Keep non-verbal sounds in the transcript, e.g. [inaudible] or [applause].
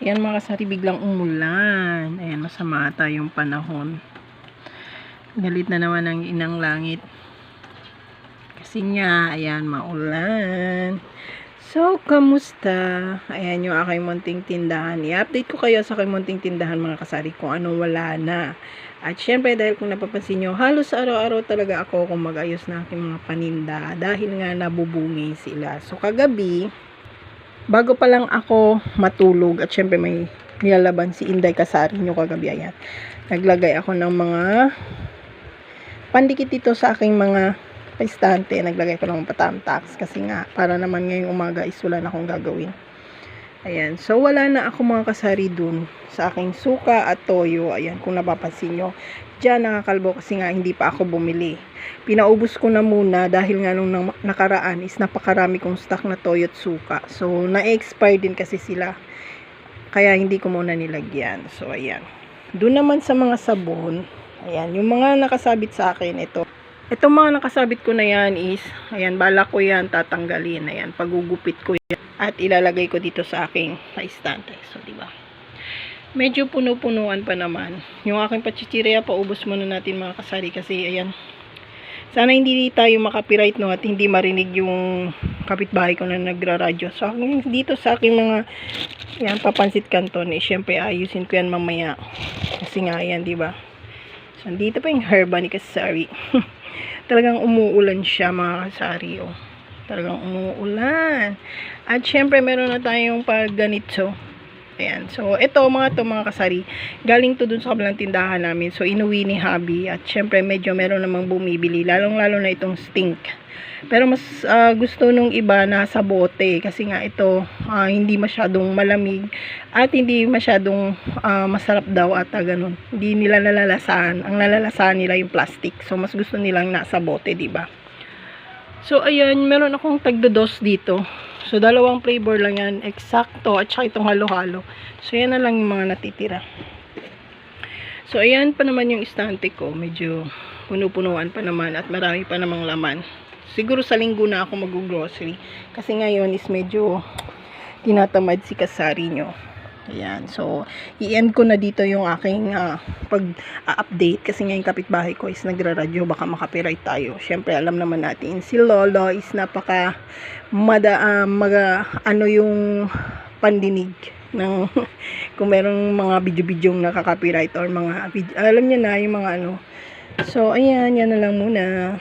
Ayan mga kasari, biglang umulan. Ayan, masama ata panahon. Galit na naman ang inang langit. Kasi nga, ayan, maulan. So, kamusta? Ayan yung aking munting tindahan. I-update ko kayo sa aking munting tindahan mga kasari kung anong wala na. At syempre, dahil kung napapansin nyo, halos araw-araw talaga ako kung mag-ayos na aking mga paninda. Dahil nga nabubungi sila. So, kagabi, bago pa lang ako matulog at syempre may nilalaban si Inday Kasari nyo kagabi ayan. Naglagay ako ng mga pandikit dito sa aking mga paistante. Naglagay ko ng patamtax kasi nga para naman ngayong umaga is wala na akong gagawin. Ayan. So, wala na ako mga kasari dun sa aking suka at toyo. Ayan, kung napapansin nyo. Diyan nakakalbo kasi nga hindi pa ako bumili. Pinaubos ko na muna dahil nga nung nakaraan is napakarami kong stock na toyo at suka. So, na-expire din kasi sila. Kaya hindi ko muna nilagyan. So, ayan. Doon naman sa mga sabon, ayan, yung mga nakasabit sa akin, ito. Itong mga nakasabit ko na yan is, ayan, bala ko yan, tatanggalin. Ayan, pagugupit ko yan. At ilalagay ko dito sa aking paistante. So, di ba? Medyo puno-punuan pa naman. Yung aking pachichirya, paubos muna natin mga kasari kasi, ayan, sana hindi tayo makapiright no at hindi marinig yung kapitbahay ko na nagraradyo. So, dito sa aking mga yan, papansit kanton, eh, syempre ayusin ko yan mamaya. Kasi nga, yan, di ba? So, dito pa yung herba ni Kasari. [laughs] Talagang umuulan siya, mga kasari, oh. Talagang umuulan. At syempre, meron na tayong pag ganito. Ayan. So, ito, mga to, mga kasari, galing to dun sa kabilang tindahan namin. So, inuwi ni Habi. At syempre, medyo meron namang bumibili. Lalong-lalo na itong stink. Pero mas ah, gusto nung iba na sa bote kasi nga ito ah, hindi masyadong malamig at hindi masyadong ah, masarap daw at ganun. Hindi nila nalalasahan. Ang nalalasahan nila yung plastic. So mas gusto nilang nasa bote, ba? So ayan, meron akong tagdo-dos dito. So dalawang flavor lang yan, eksakto at saka itong halo-halo. So yan na lang yung mga natitira. So ayan pa naman yung istante ko, medyo puno-punuan pa naman at marami pa namang laman siguro sa linggo na ako mag-grocery. Kasi ngayon is medyo tinatamad si kasari nyo. Ayan. So, i-end ko na dito yung aking ah, pag-update kasi ngayon kapitbahay ko is nagra-radyo baka makapiright tayo. Siyempre, alam naman natin si Lolo is napaka mada, ah, maga, ano yung pandinig ng [laughs] kung merong mga video-video nakaka-copyright or mga vid- alam niyo na yung mga ano. So, ayan, yan na lang muna.